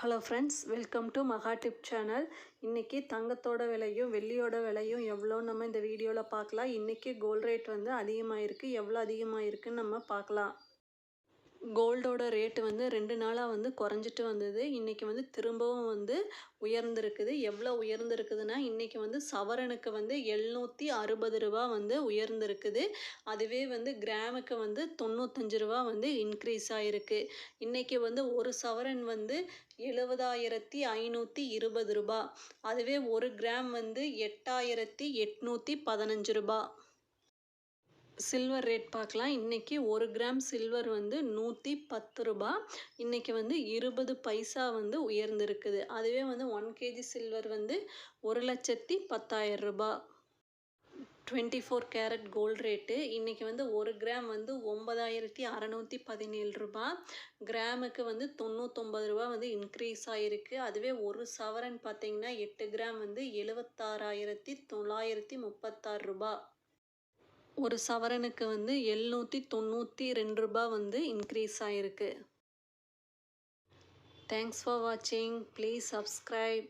Hello friends welcome to Maha tip channel இன்றைக்கி தங்கத்தோட விலையும் வெள்ளியோட விலையும் எவ்வளோ நம்ம இந்த வீடியோவில் பார்க்கலாம். இன்றைக்கி கோல்ட் ரேட் வந்து அதிகமாக இருக்குது எவ்வளோ அதிகமாக இருக்குதுன்னு நம்ம பார்க்கலாம். கோல்டோட ரேட்டு வந்து ரெண்டு நாளாக வந்து குறைஞ்சிட்டு வந்தது. இன்றைக்கி வந்து திரும்பவும் வந்து உயர்ந்திருக்குது. எவ்வளோ உயர்ந்திருக்குதுன்னா இன்றைக்கி வந்து சவரனுக்கு வந்து எழுநூற்றி அறுபது ரூபா வந்து உயர்ந்திருக்குது. அதுவே வந்து கிராமுக்கு வந்து தொண்ணூத்தஞ்சு ரூபா வந்து இன்க்ரீஸ் ஆகிருக்கு இன்றைக்கி வந்து ஒரு சவரன் வந்து எழுபதாயிரத்தி ஐநூற்றி இருபது ரூபா. அதுவே ஒரு கிராம் வந்து எட்டாயிரத்தி எட்நூற்றி பதினஞ்சு ரூபா. சில்வர் ரேட் பார்க்கலாம். இன்றைக்கி ஒரு கிராம் சில்வர் வந்து நூற்றி பத்து ரூபா. இன்றைக்கி வந்து இருபது பைசா வந்து உயர்ந்திருக்குது. அதுவே வந்து ஒன் கேஜி சில்வர் வந்து ஒரு லட்சத்தி பத்தாயிரம் ரூபா. Twenty four carat gold rate இன்றைக்கி வந்து ஒரு கிராம் வந்து ஒம்பதாயிரத்தி அறநூற்றி பதினேழு ரூபா. கிராமுக்கு வந்து தொண்ணூத்தொம்பது ரூபா வந்து இன்க்ரீஸ் ஆகிருக்கு அதுவே ஒரு சவரன் பார்த்திங்கன்னா எட்டு கிராம் வந்து எழுபத்தாறாயிரத்தி தொள்ளாயிரத்தி முப்பத்தாறு ரூபா. ஒரு சவரனுக்கு வந்து எழுநூற்றி தொண்ணூற்றி ரெண்டு ரூபா வந்து இன்க்ரீஸ் ஆகிருக்கு தேங்க்ஸ் ஃபார் வாட்சிங் ப்ளீஸ் சப்ஸ்கிரைப்